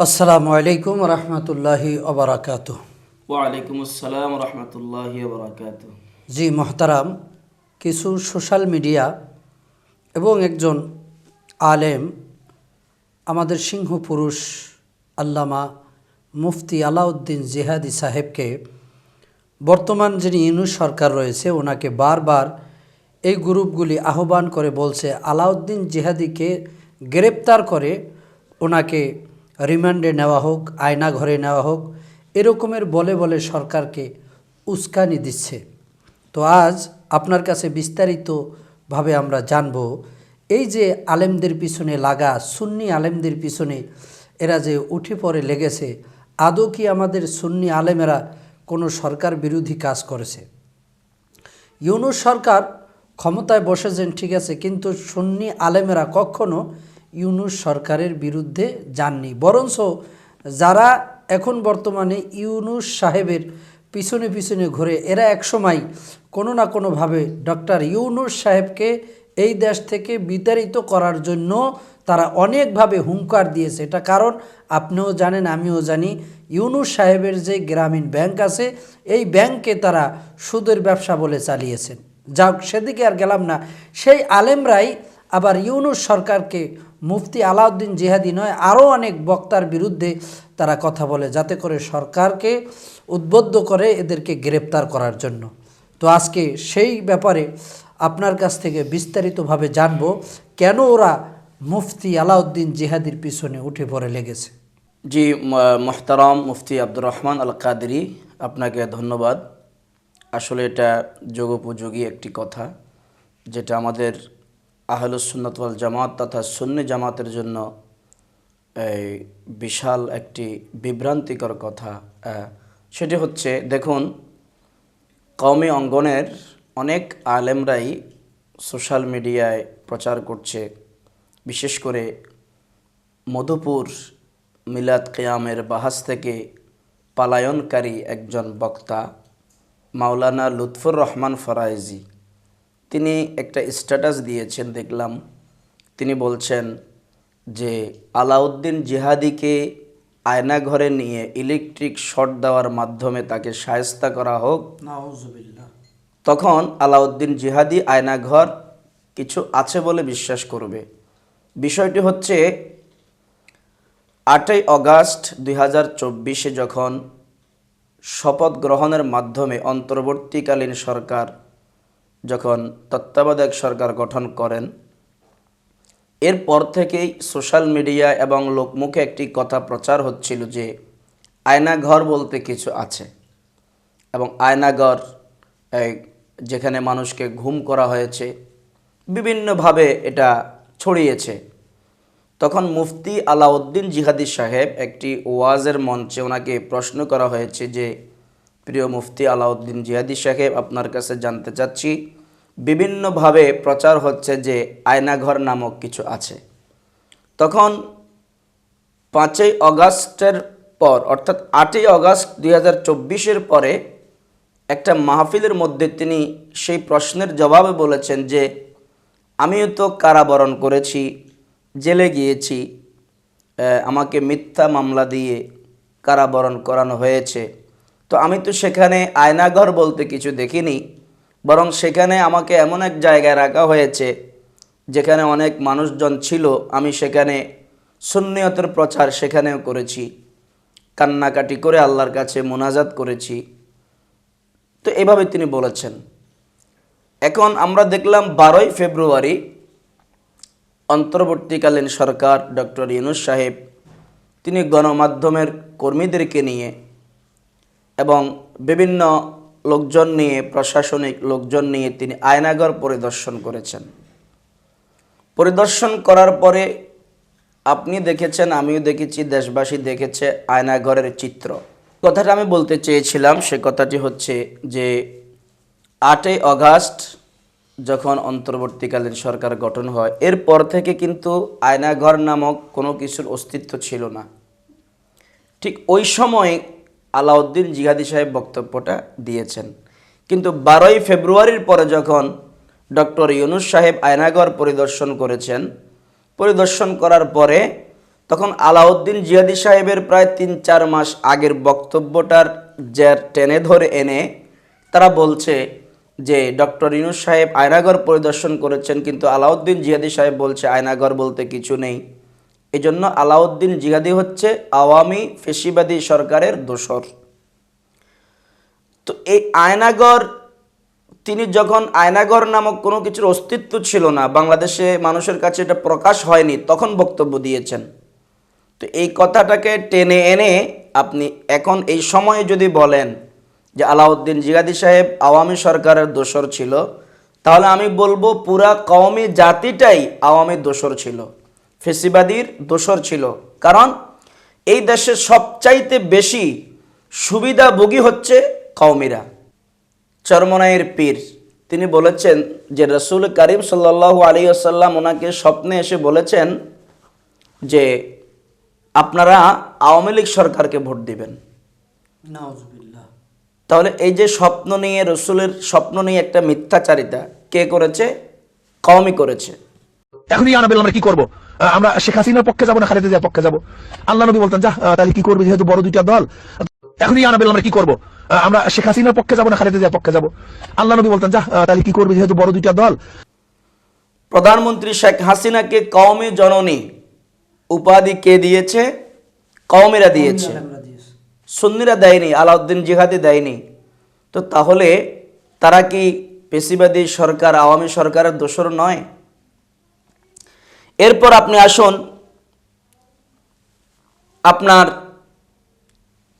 আসসালামু আলাইকুম রহমতুল্লাহি অবরাকাত ওয়ালাইকুম আসসালাম রহমতুল্লাহ বরাকাত জি মোহতারাম কিছু সোশ্যাল মিডিয়া এবং একজন আলেম আমাদের সিংহ পুরুষ আল্লামা মুফতি আলাউদ্দিন জিহাদি সাহেবকে বর্তমান যিনি ইনু সরকার রয়েছে ওনাকে বারবার এই গ্রুপগুলি আহ্বান করে বলছে আলাউদ্দিন জিহাদিকে গ্রেপ্তার করে ওনাকে রিমান্ডে নেওয়া হোক, আয়না ঘরে নেওয়া হোক, এরকমের বলে বলে সরকারকে উস্কানি দিচ্ছে। তো আজ আপনার কাছে বিস্তারিতভাবে আমরা জানব, এই যে আলেমদের পিছনে লাগা, সুন্নি আলেমদের পিছনে এরা যে উঠে পড়ে লেগেছে, আদৌ কি আমাদের সুন্নি আলেমেরা কোনো সরকার বিরোধী কাজ করেছে? ইউনুস সরকার ক্ষমতায় বসেছেন, ঠিক আছে, কিন্তু সুন্নি আলেমেরা কখনো ইউনুস সরকারের বিরুদ্ধে যাননি। বরঞ্চ যারা এখন বর্তমানে ইউনুস সাহেবের পিছনে পিছনে ঘুরে, এরা একসময় কোনো না কোনোভাবে ডক্টর ইউনুস সাহেবকে এই দেশ থেকে বিতাড়িত করার জন্য তারা অনেকভাবে হুঙ্কার দিয়েছে। এটা কারণ আপনিও জানেন, আমিও জানি, ইউনুস সাহেবের যে গ্রামীণ ব্যাংক আছে, এই ব্যাংকে তারা সুদের ব্যবসা বলে চালিয়েছেন। যাক, সেদিকে আর গেলাম না। সেই আলেমরাই আবার ইউনুস সরকারকে মুফতি আলাউদ্দিন জিহাদি নয়, আরও অনেক বক্তার বিরুদ্ধে তারা কথা বলে, যাতে করে সরকারকে উদ্বুদ্ধ করে এদেরকে গ্রেপ্তার করার জন্য। তো আজকে সেই ব্যাপারে আপনার কাছ থেকে বিস্তারিতভাবে জানব, কেন ওরা মুফতি আলাউদ্দিন জিহাদির পিছনে উঠে পড়ে লেগেছে। জি মোহতারাম মুফতি আব্দুর রহমান আল কাদরি আপনাকে ধন্যবাদ। আসলে এটা যোগোপযোগী একটি কথা, যেটা আমাদের আহলুসুন্নতওয়াল জামাত তথা সুন্নি জামাতের জন্য এই বিশাল একটি বিভ্রান্তিকর কথা সেটি হচ্ছে, দেখুন, কওমি অঙ্গনের অনেক আলেমরাই সোশ্যাল মিডিয়ায় প্রচার করছে, বিশেষ করে মধুপুর মিলাদ কেয়ামের বাহাস থেকে পালায়নকারী একজন বক্তা, মাওলানা লুৎফুর রহমান ফরাইজি। তিনি একটা স্ট্যাটাস দিয়েছেন দেখলাম। তিনি বলছেন যে আলাউদ্দিন জিহাদিকে আয়নাঘরে নিয়ে ইলেকট্রিক শর্ট দেওয়ার মাধ্যমে তাকে সায়স্তা করা হোক। তখন আলাউদ্দিন জিহাদি আয়নাঘর কিছু আছে বলে বিশ্বাস করবে। বিষয়টি হচ্ছে আটই অগাস্ট দুই হাজার চব্বিশে যখন শপথ গ্রহণের মাধ্যমে অন্তর্বর্তীকালীন সরকার যখন তত্ত্বাবধায়ক সরকার গঠন করেন, এরপর থেকেই সোশ্যাল মিডিয়া এবং লোকমুখে একটি কথা প্রচার হচ্ছিল যে আয়নাঘর বলতে কিছু আছে এবং আয়নাঘর যেখানে মানুষকে ঘুম করা হয়েছে, বিভিন্নভাবে এটা ছড়িয়েছে। তখন মুফতি আলাউদ্দিন জিহাদি সাহেব একটি ওয়াজের মঞ্চে ওনাকে প্রশ্ন করা হয়েছে যে প্রিয় মুফতি আলাউদ্দিন জিহাদি সাহেব আপনার কাছে জানতে চাচ্ছি, বিভিন্নভাবে প্রচার হচ্ছে যে আয়নাঘর নামক কিছু আছে। তখন পাঁচই অগাস্টের পর, অর্থাৎ আটই অগাস্ট দুই হাজার পরে একটা মাহফিলের মধ্যে তিনি সেই প্রশ্নের জবাবে বলেছেন যে, আমিও তো কারাবরণ করেছি, জেলে গিয়েছি আমাকে মিথ্যা মামলা দিয়ে কারাবরণ করানো হয়েছে। তো আমি তো সেখানে আয়নাঘর বলতে কিছু দেখিনি, বরং সেখানে আমাকে এমন এক জায়গায় রাখা হয়েছে, যেখানে অনেক মানুষজন ছিল, আমি সেখানে সুন্নিয়তের প্রচার সেখানেও করেছি, কান্নাকাটি করে আল্লাহর কাছে মোনাজাত করেছি। তো এভাবে তিনি বলেছেন। এখন আমরা দেখলাম বারোই ফেব্রুয়ারি, অন্তর্বর্তীকালীন সরকার ডক্টর ইউনুস সাহেব, তিনি গণমাধ্যমের কর্মীদেরকে নিয়ে এবং বিভিন্ন লোকজন নিয়ে, প্রশাসনিক লোকজন নিয়ে তিনি আয়নাগর পরিদর্শন করেছেন। পরিদর্শন করার পরে আপনি দেখেছেন, আমিও দেখেছি, দেশবাসী দেখেছে আয়নাঘরের চিত্র। কথাটা আমি বলতে চেয়েছিলাম, সে কথাটি হচ্ছে যে আটই অগাস্ট যখন অন্তর্বর্তীকালীন সরকার গঠন হয়, এরপর থেকে কিন্তু আয়নাঘর নামক কোনো কিছুর অস্তিত্ব ছিল না। ঠিক ওই সময় আলাউদ্দিন জিহাদি সাহেব বক্তব্যটা দিয়েছেন। কিন্তু বারোই ফেব্রুয়ারির পরে যখন ডক্টর ইউনুস সাহেব আয়নাগর পরিদর্শন করেছেন, পরিদর্শন করার পরে তখন আলাউদ্দিন জিয়াদি সাহেবের প্রায় তিন চার মাস আগের বক্তব্যটার যে টেনে ধরে এনে তারা বলছে যে ডক্টর ইনুস সাহেব আয়নাগর পরিদর্শন করেছেন, কিন্তু আলাউদ্দিন জিয়াদি সাহেব বলছে আয়নাগর বলতে কিছু নেই। এই জন্য আলাউদ্দিন জিয়াদি হচ্ছে আওয়ামী ফেসিবাদী সরকারের দোসর। তো এই আয়নাগর, তিনি যখন আয়নাগর নামক কোনো কিছুর অস্তিত্ব ছিল না, বাংলাদেশে মানুষের কাছে এটা প্রকাশ হয়নি, তখন বক্তব্য দিয়েছেন। তো এই কথাটাকে টেনে এনে আপনি এখন এই সময়ে যদি বলেন যে আলাউদ্দিন জিগাদি সাহেব আওয়ামী সরকারের দোসর ছিল, তাহলে আমি বলব পুরা কওমি জাতিটাই আওয়ামী দোসর ছিল। ফেসিবাদীর দোসর ছিল। কারণ এই দেশে সবচাইতে বেশি সুবিধাভোগী হচ্ছে কওমিরা। চরমনাইয়ের পীর তিনি বলেছেন যে রসুল করিম সাল্লাহ আলী আসাল্লাম ওনাকে স্বপ্নে এসে বলেছেন যে আপনারা আওয়ামী লীগ সরকারকে ভোট দিবেন। তাহলে এই যে স্বপ্ন নিয়ে রসুলের স্বপ্ন নিয়ে একটা মিথ্যাচারিতা কে করেছে? কওমি করেছে। এখনই আনাবেল আমরা কি করব? আমরা শেখ হাসিনার পক্ষে যাব না খালেদা জিয়ার পক্ষে যাব? আল্লাহ নবী বলতেন যা তাহলে কি করবে? যেহেতু বড় দুইটা দল এখনই আনাবেল আমরা কি করব? আমরা শেখ হাসিনার পক্ষে যাব না খালেদা জিয়ার পক্ষে যাব? আল্লাহ নবী বলতেন যা তাহলে কি করবে? যেহেতু বড় দুইটা দল। প্রধানমন্ত্রী শেখ হাসিনাকে কওমি জননী উপাধি কে দিয়েছে? কওমিরা দিয়েছে। আমরা দিয়েছি। সুন্নিরা দেয়নি আলাউদ্দিন জিহাদি দেয়নি। তো তাহলে তারা কি পেশিবাদী সরকার আওয়ামী সরকারের দোষর নয়? এরপর আপনি আসুন, আপনার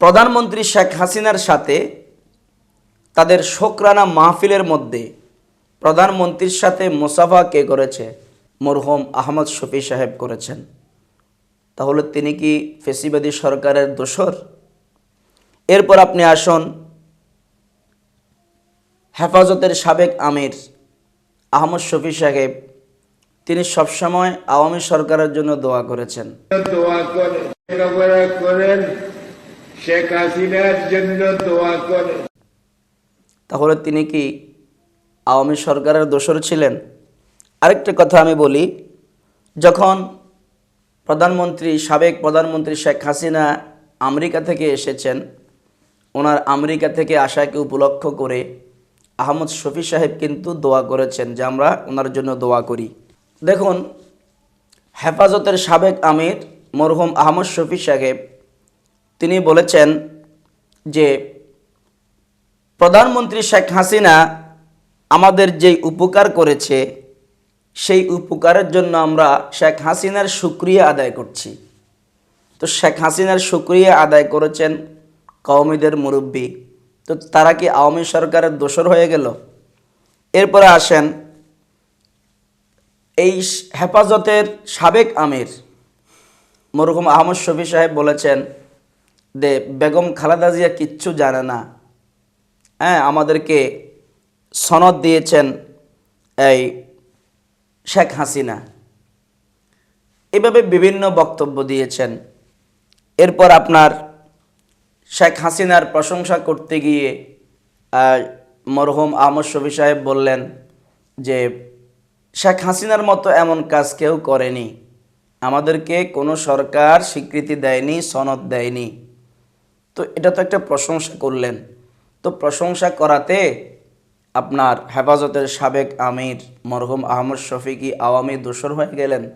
প্রধানমন্ত্রী শেখ হাসিনার সাথে তাদের শোকরানা মাহফিলের মধ্যে প্রধানমন্ত্রীর সাথে মোসাফা কে করেছে? মরহুম আহমদ শফি সাহেব করেছেন। তাহলে তিনি কি ফেসিবাদী সরকারের দোসর এরপর আপনি আসুন, হেফাজতের সাবেক আমির আহমদ শফি সাহেব তিনি সবসময় আওয়ামী সরকারের জন্য দোয়া করেছেন। দোয়া করেন শেখ হাসিনার জন্য দোয়া করেন। তাহলে তিনি কি আওয়ামী সরকারের দোসর ছিলেন? আরেকটা কথা আমি বলি যখন প্রধানমন্ত্রী সাবেক প্রধানমন্ত্রী শেখ হাসিনা আমেরিকা থেকে এসেছেন ওনার আমেরিকা থেকে আসাকে উপলক্ষ করে আহমদ শফি সাহেব কিন্তু দোয়া করেছেন যে আমরা ওনার জন্য দোয়া করি। দেখুন, হেফাজতের সাবেক আমির মরহুম আহমদ শফি সাহেব, তিনি বলেছেন যে, প্রধানমন্ত্রী শেখ হাসিনা আমাদের যেই উপকার করেছে, সেই উপকারের জন্য আমরা শেখ হাসিনার সুক্রিয়া আদায় করছি। তো শেখ হাসিনার সুক্রিয়া আদায় করেছেন কওমিদের মুরব্বী। তো তারা কি আওয়ামী সরকারের দোসর হয়ে গেল? এরপরে আসেন এই হেফাজতের সাবেক আমির মরহুম আহমদ শফি সাহেব বলেছেন যে বেগম খালেদা জিয়া কিচ্ছু জানে না। হ্যাঁ আমাদেরকে সনদ দিয়েছেন এই শেখ হাসিনা। এভাবে বিভিন্ন বক্তব্য দিয়েছেন। এরপর আপনার শেখ হাসিনার প্রশংসা করতে গিয়ে মরহুম আহমদ শফি সাহেব বললেন যে শেখ হাসিনার মতো এমন কাজ কেউ করেনি। আমাদেরকে কোনো সরকার স্বীকৃতি দেয়নি, সনদ দেয়নি। তো এটা তো একটা প্রশংসা করলেন। তো প্রশংসা করাতে আপনার হেফাজতের সাবেক আমির মরহুম আহমদ শফিকি আওয়ামী দোসর হয়ে গেলেন।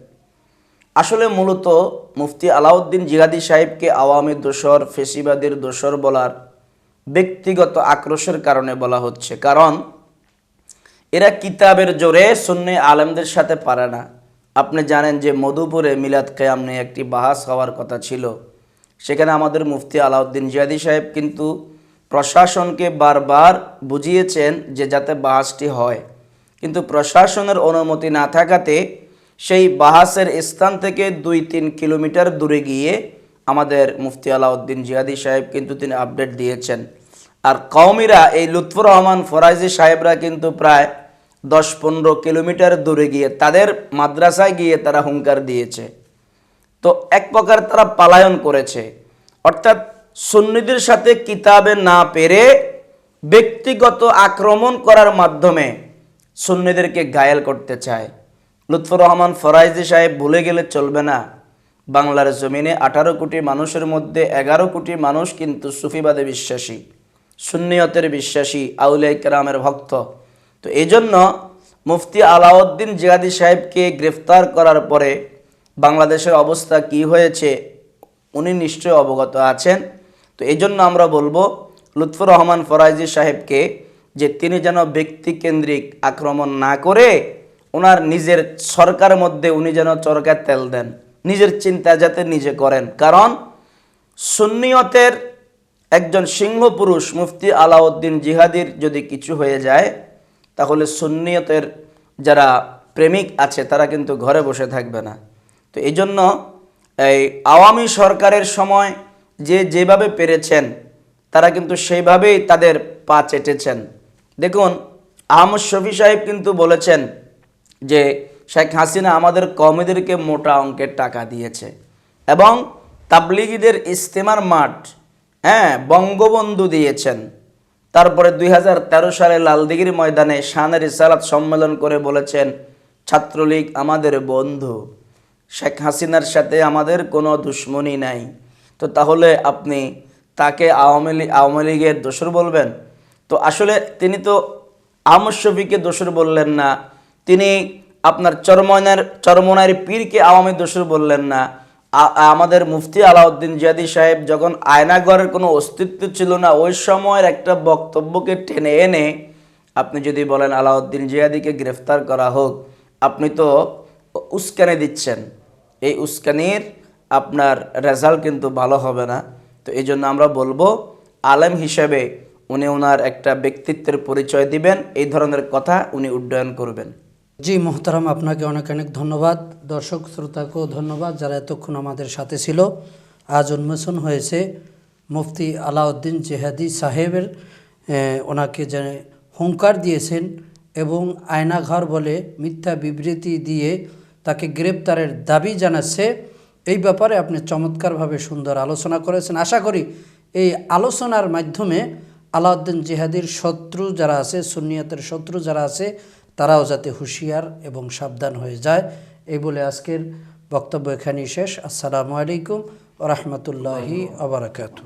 আসলে মূলত মুফতি আলাউদ্দিন জিহাদি সাহেবকে আওয়ামী দোসর ফেসিবাদের দোসর বলার ব্যক্তিগত আক্রোশের কারণে বলা হচ্ছে। কারণ এরা কিতাবের জোরে সুন্নি আলেমদের সাথে পারে না। আপনি জানেন যে মধুপুরে মিলাদ কেয়াম নিয়ে একটি বাহাস হওয়ার কথা ছিল। সেখানে আমাদের মুফতি আলাউদ্দিন জিয়াদি সাহেব কিন্তু প্রশাসনকে বারবার বুঝিয়েছেন যে যাতে বাহাসটি হয়। কিন্তু প্রশাসনের অনুমতি না থাকাতে সেই বাহাসের স্থান থেকে দুই তিন কিলোমিটার দূরে গিয়ে আমাদের মুফতি আলাউদ্দিন জিয়াদি সাহেব কিন্তু তিনি আপডেট দিয়েছেন। আর কওমিরা এই লুৎফুর রহমান ফরাইজি সাহেবরা কিন্তু প্রায় দশ পনেরো কিলোমিটার দূরে গিয়ে তাদের মাদ্রাসায় গিয়ে তারা হুঙ্কার দিয়েছে। তো এক প্রকার তারা পালায়ন করেছে। অর্থাৎ সুন্নিদের সাথে কিতাবে না পেরে ব্যক্তিগত আক্রমণ করার মাধ্যমে সুন্নিদেরকে ঘায়েল করতে চায়। লুৎফুর রহমান ফরাইজি সাহেব ভুলে গেলে চলবে না। বাংলার জমিনে আঠারো কোটি মানুষের মধ্যে এগারো কোটি মানুষ কিন্তু সুফিবাদে বিশ্বাসী, সুন্নিয়তের বিশ্বাসী আউলিয়া কেরামের ভক্ত। তো এই জন্য মুফতি আলাউদ্দিন জিহাদি সাহেবকে গ্রেফতার করার পরে বাংলাদেশের অবস্থা কি হয়েছে, উনি নিশ্চয় অবগত আছেন। তো এই জন্য আমরা বলব, লুৎফুর রহমান ফরাইজি সাহেবকে যে তিনি যেন ব্যক্তিকেন্দ্রিক আক্রমণ না করে ওনার নিজের সরকারের মধ্যে উনি যেন চরকায় তেল দেন। নিজের চিন্তা যাতে নিজে করেন। কারণ সুন্নিয়তের একজন সিংহ পুরুষ মুফতি আলাউদ্দিন জিহাদির যদি কিছু হয়ে যায় তাহলে সুন্নিয়তের যারা প্রেমিক আছে, তারা কিন্তু ঘরে বসে থাকবে না। তো এই জন্য এই আওয়ামী সরকারের সময় যে যেভাবে পেরেছেন, তারা কিন্তু সেইভাবেই তাদের পা চেটেছেন। দেখুন, আহমদ শফি সাহেব কিন্তু বলেছেন যে, শেখ হাসিনা আমাদের কমেদেরকে মোটা অঙ্কের টাকা দিয়েছে এবং তাবলিগীদের ইস্তেমার মাঠ হ্যাঁ বঙ্গবন্ধু দিয়েছেন। তারপরে দুই হাজার তেরো সালে লালদিঘির ময়দানে শানের ইসালাত সম্মেলন করে বলেছেন, ছাত্রলীগ আমাদের বন্ধু। শেখ হাসিনার সাথে আমাদের কোনো দুশ্মনী নাই। তো তাহলে আপনি তাকে আওয়ামী লীগ, আওয়ামী লীগের দোসর বলবেন? তো আসলে তিনি তো আহমদ শফিকে দোসর বললেন না, তিনি আপনার চরমনার চরমনার পীরকে আওয়ামী দোসর বললেন না। আমাদের মুফতি আলাউদ্দিন জিয়াদি সাহেব যখন আয়নাগরের কোনো অস্তিত্ব ছিল না, ওই সময়ের একটা বক্তব্যকে টেনে এনে আপনি যদি বলেন, আলাউদ্দিন জিয়াদিকে গ্রেফতার করা হোক আপনি তো উস্কানি দিচ্ছেন। এই উস্কানির আপনার রেজাল্ট কিন্তু ভালো হবে না। তো এই জন্য আমরা বলব, আলেম হিসেবে উনি ওনার একটা ব্যক্তিত্বের পরিচয় দিবেন, এই ধরনের কথা উনি উড্ডয়ন করবেন। জি, মোহতারাম, আপনাকে অনেক অনেক ধন্যবাদ। দর্শক, শ্রোতাকেও ধন্যবাদ যারা এতক্ষণ আমাদের সাথে ছিল। আজ উন্মোচন হয়েছে মুফতি আলাউদ্দিন জেহাদি সাহেবের ওনাকে যে হুঙ্কার দিয়েছেন এবং আয়নাঘর বলে মিথ্যা বিবৃতি দিয়ে তাকে গ্রেপ্তারের দাবি জানাচ্ছে, এই ব্যাপারে আপনি চমৎকারভাবে সুন্দর আলোচনা করেছেন। আশা করি এই আলোচনার মাধ্যমে আলাউদ্দিন জেহাদির শত্রু যারা আছে, সুন্নিয়তের শত্রু যারা আছে তারাও যাতে হুঁশিয়ার এবং সাবধান হয়ে যায়। এই বলে আজকের বক্তব্য এখানেই শেষ। আসসালামু আলাইকুম রহমতুল্লাহি আবরাকাতু